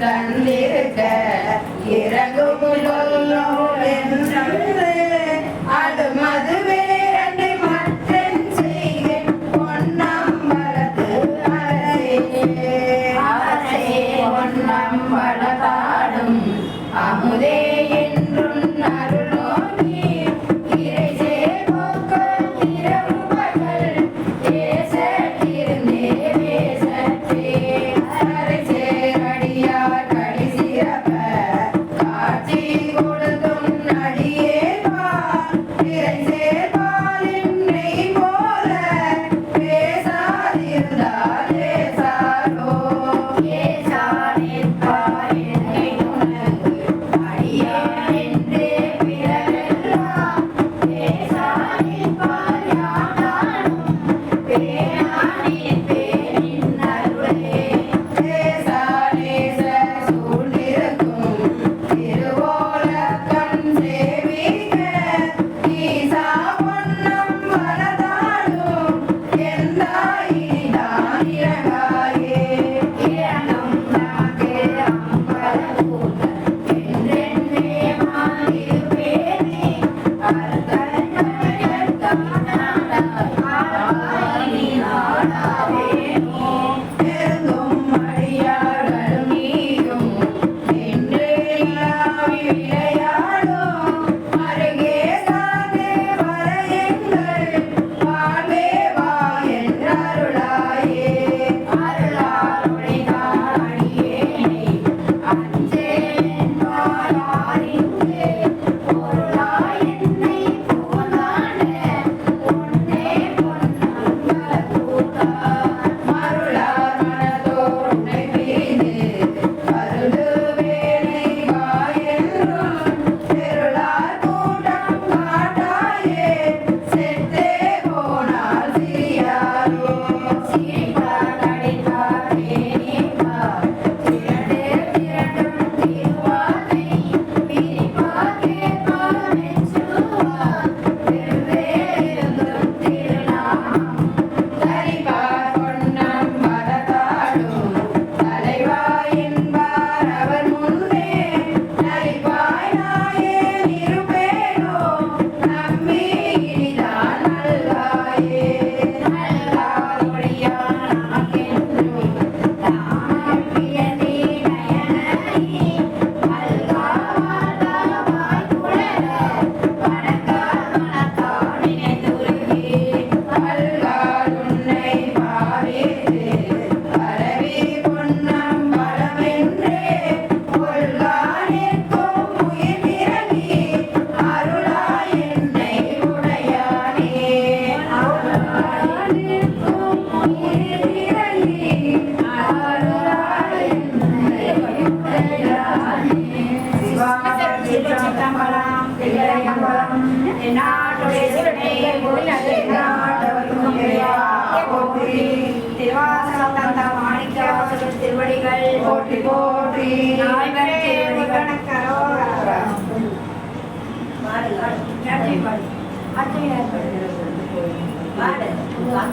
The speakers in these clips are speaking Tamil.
தந்திருக்க இறங்குமுள்ளோ Florida.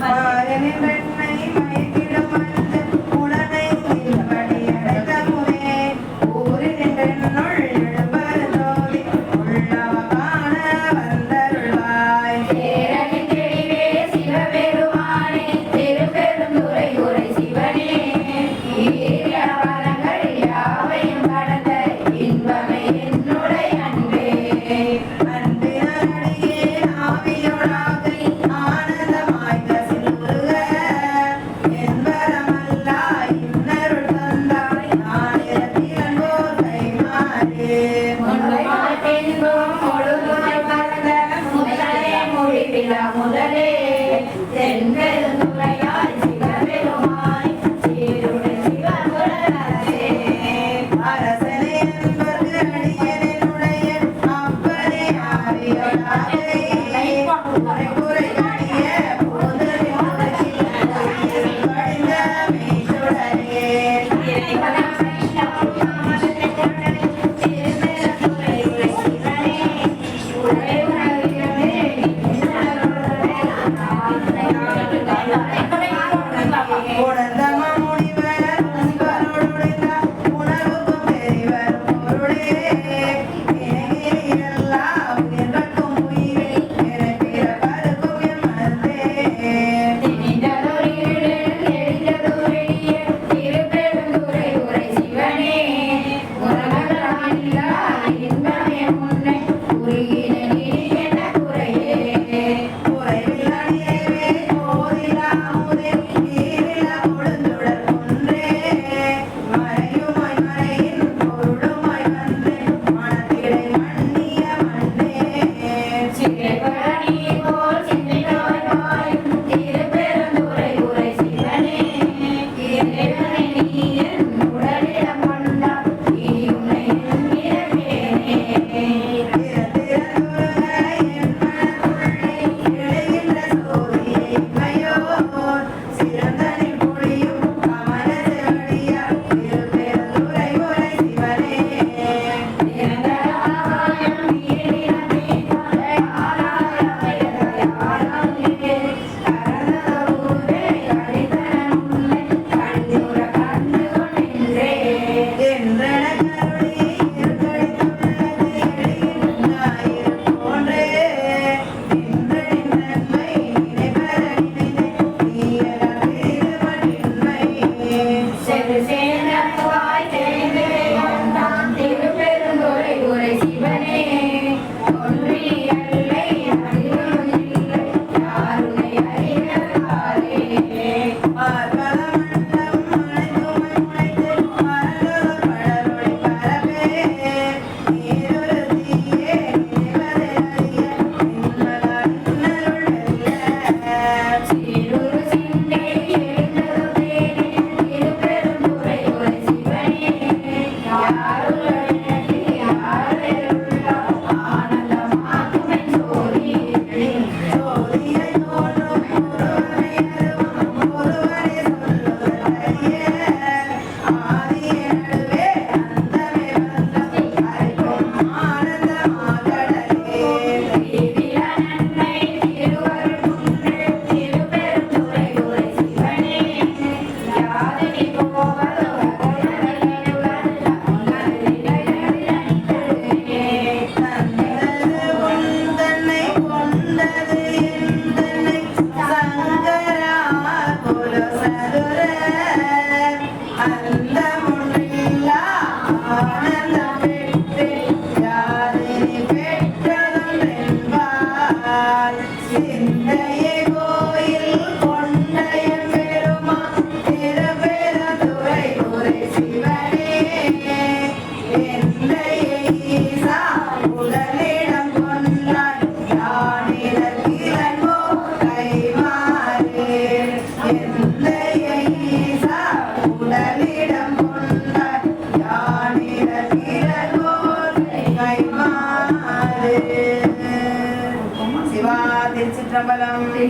பாரனின்றென்னை மயக்கிடும் 哎呀！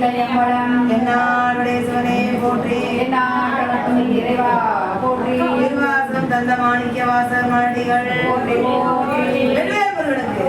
திருக்கல்யாணம் என்னாருடைய சிவனே போற்றி என்னாட்டும் இறைவா தந்த மாணிக்க வாசர் மாடிகள் போற்றி வெள்ளையர்களுக்கு